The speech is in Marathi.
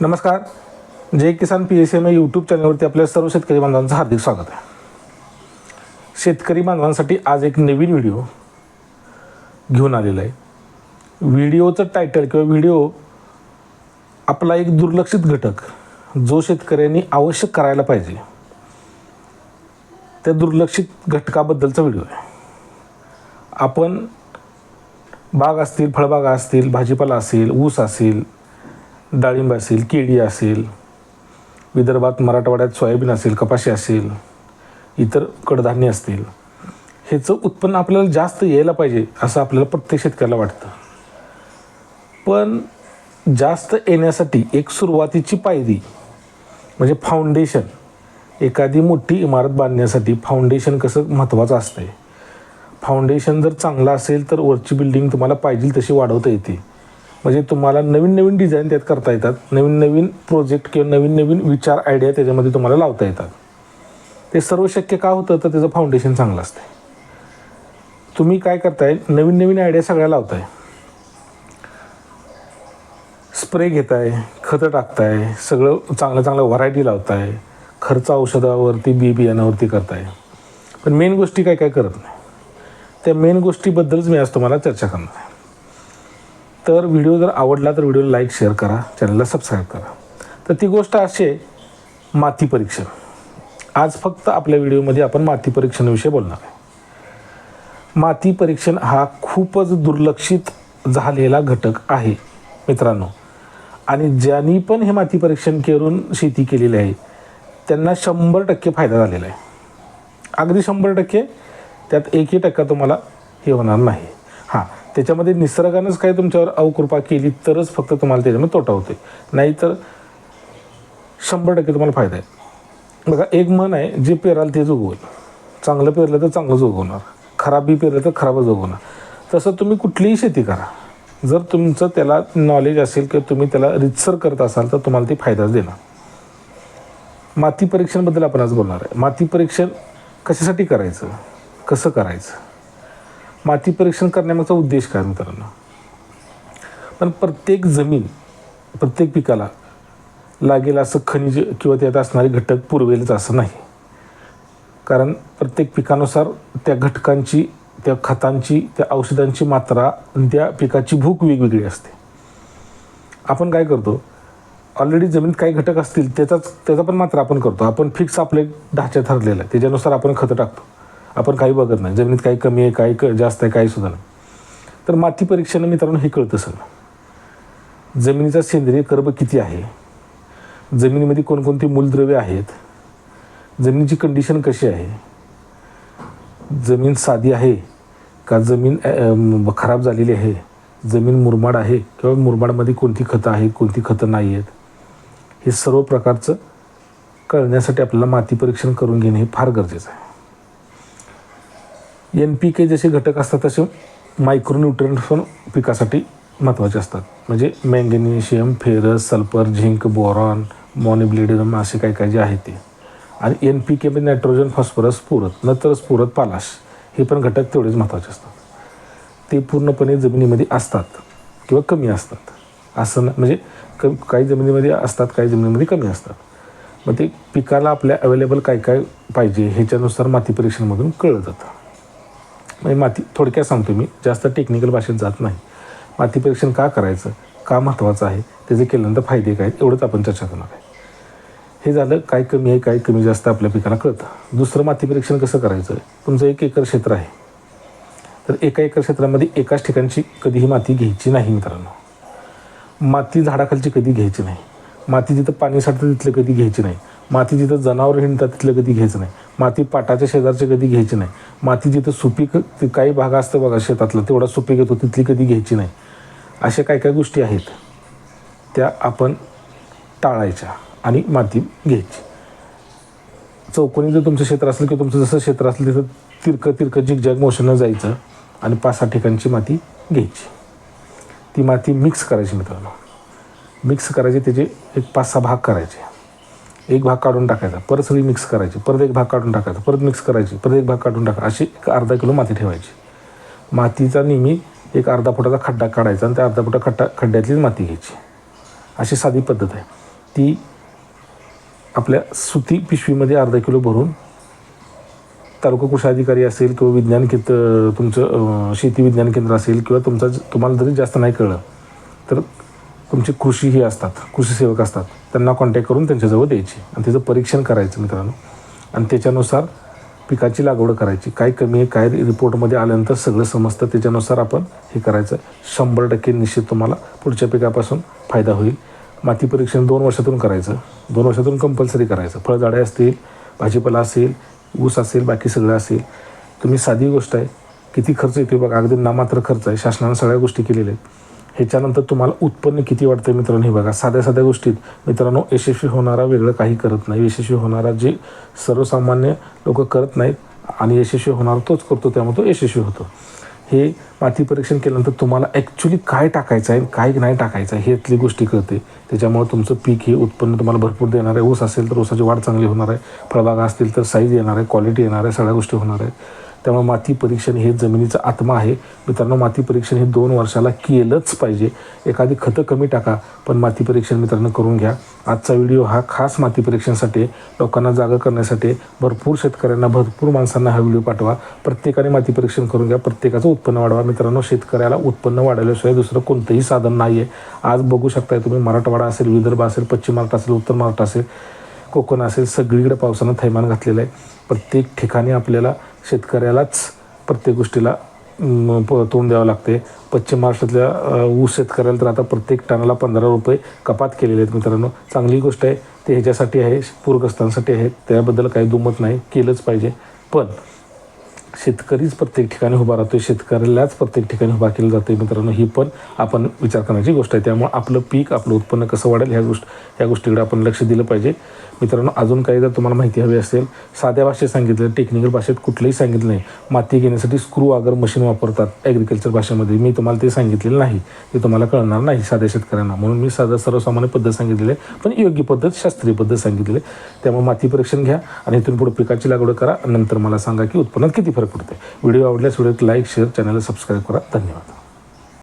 नमस्कार. जय किसान P S M A YouTube चॅनलवरती आपल्या सर्व शेतकरी बांधवांचं हार्दिक स्वागत आहे. शेतकरी बांधवांसाठी आज एक नवीन व्हिडिओ घेऊन आलेला आहे. व्हिडिओचं टायटल किंवा व्हिडिओ आपला एक दुर्लक्षित घटक जो शेतकऱ्यांनी आवश्यक करायला पाहिजे. त्या दुर्लक्षित घटकाबद्दलचा व्हिडिओ आहे. आपण बाग असतील फळबागा असतील भाजीपाला असेल ऊस असेल डाळिंब असेल केळी असेल विदर्भात मराठवाड्यात सोयाबीन असेल कपाशी असेल इतर कडधान्य असतील ह्याचं उत्पन्न आपल्याला जास्त यायला पाहिजे असं आपल्याला प्रत्येक शेतकऱ्याला वाटतं. पण जास्त येण्यासाठी एक सुरुवातीची पायरी म्हणजे फाउंडेशन एखादी मोठी इमारत बांधण्यासाठी फाउंडेशन कसं महत्त्वाचं असतं आहे फाउंडेशन जर चांगलं असेल तर वरची बिल्डिंग तुम्हाला पाहिजे तशी वाढवता येते. म्हणजे तुम्हाला नवीन नवीन डिझाईन त्यात करता येतात. नवीन नवीन प्रोजेक्ट किंवा नवीन नवीन विचार आयडिया त्याच्यामध्ये तुम्हाला लावता येतात. ते सर्व शक्य का होतं? तर त्याचं फाउंडेशन चांगलं असतं तुम्ही काय करताय? नवीन नवीन आयडिया सगळ्या लावताय. स्प्रे घेताय खतं टाकताय सगळं चांगलं चांगलं व्हरायटी लावताय. खर्च औषधावरती बी बियाणावरती करताय. पण मेन गोष्टी काय काय करत नाही. त्या मेन गोष्टीबद्दलच मी आज तुम्हाला चर्चा करणार आहे. तर व्हिडिओ जर आवडला तर व्हिडिओला लाईक शेअर करा. चॅनलला सबस्क्राईब करा. तर ती गोष्ट अशी आहे माती परीक्षण. आज फक्त आपल्या व्हिडिओमध्ये आपण माती परीक्षणाविषयी बोलणार आहे. माती परीक्षण हा खूपच दुर्लक्षित झालेला घटक आहे मित्रांनो. आणि ज्यांनी पण हे माती परीक्षण करून शेती केलेली आहे त्यांना शंभर टक्के फायदा झालेला आहे. अगदी शंभर टक्के त्यात एकही टक्का तुम्हाला हे होणार नाही. हां त्याच्यामध्ये निसर्गानंच काही तुमच्यावर अवकृपा केली तरच फक्त तुम्हाला त्याच्यामध्ये तोटा होते नाहीतर शंभर टक्के तुम्हाला फायदा आहे. बघा एक मन आहे जे पेराल तेच उगवल. चांगलं पेरलं तर चांगलंच उगवणार. खराबी पेरलं तर खराबच उगवणार. तसं तुम्ही कुठलीही शेती करा. जर तुमचं त्याला नॉलेज असेल किंवा तुम्ही त्याला रितसर करत असाल तर तुम्हाला ते फायदाच देणार. माती परीक्षणबद्दल आपण आज बोलणार आहे. माती परीक्षण कशासाठी करायचं? कसं करायचं? माती परीक्षण करण्यामागचा उद्देश काय मित्रांनो? पण प्रत्येक जमीन प्रत्येक पिकाला लागेल असं खनिज किंवा त्यात असणारे घटक पुरवेलच असं नाही. कारण प्रत्येक पिकानुसार त्या घटकांची त्या खतांची त्या औषधांची मात्रा त्या पिकाची भूक वेगवेगळी असते. आपण काय करतो? ऑलरेडी जमिनीत काही घटक असतील त्याचाच त्याचा पण मात्रा आपण करतो. आपण फिक्स आपले ढाचे ठरलेलं आहे. त्याच्यानुसार आपण खतं टाकतो. आपण काही बघत नाही. जमिनीत काही कमी आहे काही क जास्त आहे काही सुद्धा नाही. तर माती परीक्षेनं मित्रांनो हे कळतं सगळं. जमिनीचा सेंद्रिय कर्ब किती आहे? जमिनीमध्ये कोणकोणती मूलद्रव्ये आहेत? जमिनीची कंडिशन कशी आहे? जमीन साधी आहे का जमीन खराब झालेली आहे? जमीन मुरमाड आहे किंवा मुरमाडमध्ये कोणती खतं आहेत कोणती खतं नाही आहेत? हे सर्व प्रकारचं कळण्यासाठी आपल्याला माती परीक्षण करून घेणे हे फार गरजेचं आहे. एन पी के जसे घटक असतात तसे मायक्रोन्यूट्रंट पण पिकासाठी महत्त्वाचे असतात. म्हणजे magnesium ferrous sulphur zinc boron molybdenum असे काही काही जे आहे ते. आणि एन पी के म्हणजे नायट्रोजन फॉस्फरस पुरत नंतर स्फुरत पालाश हे पण घटक तेवढेच महत्त्वाचे असतात. ते पूर्णपणे जमिनीमध्ये असतात किंवा कमी असतात. असं म्हणजे क काही जमिनीमध्ये असतात काही जमिनीमध्ये कमी असतात. मग ते पिकाला आपल्या अवेलेबल काय काय पाहिजे ह्याच्यानुसार माती परीक्षणमधून कळलं जातं. म्हणजे माती थोडक्यात सांगतो मी जास्त टेक्निकल भाषेत जात नाही. माती परीक्षण का करायचं? का महत्त्वाचं आहे? त्याचे केल्यानंतर फायदे काय? आहेत एवढंच आपण चर्चा करणार आहे. हे झालं काय कमी आहे काय कमी जास्त आपल्या पिकाला कळतं. दुसरं माती परीक्षण कसं करायचं? तुमचं एक एकर क्षेत्र आहे. तर एका एकर क्षेत्रामध्ये एकाच ठिकाणची कधीही माती घ्यायची नाही मित्रांनो. माती झाडाखालची कधी घ्यायची नाही. माती जिथं पाणी साठतं तिथलं कधी घ्यायची नाही. माती जिथं जनावर हिंडतात तिथलं कधी घ्यायचं नाही. माती पाटाच्या शेजारचे कधी घ्यायची नाही. माती जिथं सुपीक काही भाग असतं बघा शेतातला तेवढा सुपीक येतो तिथली कधी घ्यायची नाही. अशा काय काय गोष्टी आहेत. त्या आपण टाळायच्या आणि माती घ्यायची. चौकोनी जर तुमचं क्षेत्र असेल किंवा तुमचं जसं क्षेत्र असेल तिथं तिरकं तिरकं झिगझॅग मोशननं जायचं आणि पाच सहा ठिकाणची माती घ्यायची. ती माती मिक्स करायची मित्रांनो. मिक्स करायची त्याचे एक पाच सहा भाग करायचे. एक भाग काढून टाकायचा परत सगळी मिक्स करायची परत एक भाग काढून टाकायचा परत मिक्स करायची परत एक भाग काढून टाका अशी एक अर्धा किलो माती ठेवायची. मातीचा नेहमी एक अर्धा फुटाचा खड्डा काढायचा आणि त्या अर्धा फुटा खड्डा खड्ड्यातलीच माती घ्यायची. अशी साधी पद्धत आहे. ती आपल्या सुती पिशवीमध्ये अर्धा किलो भरून तालुका कृषी अधिकारी असेल किंवा विज्ञान केंद्र तुमचं शेती विज्ञान केंद्र असेल किंवा तुमचा तुम्हाला जरी जास्त नाही कळलं तर तुमचे कृषी हे असतात कृषी सेवक असतात त्यांना कॉन्टॅक्ट करून त्यांच्याजवळ द्यायची आणि त्याचं परीक्षण करायचं मित्रांनो. आणि त्याच्यानुसार पिकाची लागवड करायची. काय कमी आहे काय रिपोर्टमध्ये आल्यानंतर सगळं समजतं. त्याच्यानुसार आपण हे करायचं. शंभर टक्के निश्चित तुम्हाला पुढच्या पिकापासून फायदा होईल. माती परीक्षण दोन वर्षातून करायचं. दोन वर्षातून कंपल्सरी करायचं. फळझाडे असतील भाजीपाला असेल ऊस असेल बाकी सगळं असेल. तुम्ही साधी गोष्ट आहे. किती खर्च येतो बघा. अगदी नामात्र खर्च आहे. शासनानं सगळ्या गोष्टी केलेल्या आहेत. ह्याच्यानंतर तुम्हाला उत्पन्न किती वाटतं मित्रांनो? हे बघा साध्या साध्या गोष्टीत. मित्रांनो यशस्वी होणारा वेगळं काही करत नाही. यशस्वी होणारा जे सर्वसामान्य लोक करत नाहीत आणि यशस्वी होणारा तोच करतो त्यामुळे तो यशस्वी होतो. हे माती परीक्षण केल्यानंतर तुम्हाला ॲक्च्युली काय टाकायचं आहे काय नाही टाकायचं आहे हे गोष्टी कळते. त्याच्यामुळे तुमचं पीक हे उत्पन्न तुम्हाला भरपूर देणार आहे. ऊस असेल तर ऊसाची वाढ चांगली होणार आहे. फळबागा असतील तर साईज येणार आहे क्वालिटी येणार आहे सगळ्या गोष्टी होणार आहे त्यामुळे माती परीक्षण हे जमिनीचा आत्मा आहे. मित्रांनो माती परीक्षण हे दोन वर्षाला केलंच पाहिजे. एखादी खतं कमी टाका पण माती परीक्षण मित्रांनो करून घ्या. आजचा व्हिडिओ हा खास माती परीक्षणासाठी लोकांना जागा करण्यासाठी भरपूर शेतकऱ्यांना भरपूर माणसांना हा व्हिडिओ पाठवा. प्रत्येकाने माती परीक्षण करून घ्या प्रत्येकाचं उत्पन्न वाढवा. मित्रांनो शेतकऱ्याला उत्पन्न वाढवल्याशिवाय दुसरं कोणतंही साधन नाही आहे आज बघू शकताय तुम्ही मराठवाडा असेल विदर्भ असेल पश्चिम महाराष्ट्र असेल उत्तर महाराष्ट्र असेल कोकण असेल सगळीकडे पावसानं थैमान घातलेलं आहे. प्रत्येक ठिकाणी आपल्याला शेतकऱ्यालाच प्रत्येक गोष्टीला प- तोंड द्यावं लागते. पश्चिम महाराष्ट्रातल्या ऊस शेतकऱ्याला तर आता प्रत्येक टनाला पंधरा रुपये कपात केलेले आहेत मित्रांनो. चांगली गोष्ट आहे ते ह्याच्यासाठी आहे पूरग्रस्तांसाठी आहे त्याबद्दल काही दुमत नाही केलंच पाहिजे. पण शेतकरीच प्रत्येक ठिकाणी उभा राहतो शेतकऱ्यालाच प्रत्येक ठिकाणी उभा केलं जातं मित्रांनो. ही पण आपण विचार करण्याची गोष्ट आहे. त्यामुळे आपलं पीक आपलं उत्पन्न कसं वाढेल ह्या गोष्ट ह्या गोष्टीकडे आपण लक्ष दिलं पाहिजे. मित्रांनो अजून काही जर तुम्हाला माहिती हवी असेल साध्या भाषेत सांगितलं टेक्निकल भाषेत कुठलंही सांगितलं नाही. माती घेण्यासाठी स्क्रू आगर मशीन वापरतात ॲग्रिकल्चर भाषेमध्ये. मी तुम्हाला ते सांगितलेलं नाही. ते तुम्हाला कळणार नाही साध्या शेतकऱ्यांना. म्हणून मी साधा सर्वसामान्य पद्धत सांगितलेली आहे. पण योग्य पद्धत शास्त्रीय पद्धत सांगितलेली आहे. त्यामुळे माती परीक्षण घ्या आणि इथून पुढे पिकाची लागवड करा. नंतर मला सांगा की उत्पन्नात किती फरक पडते व्हिडिओ आवडल्यास व्हिडिओत लाईक शेअर चॅनलला सबस्क्राईब करा. धन्यवाद.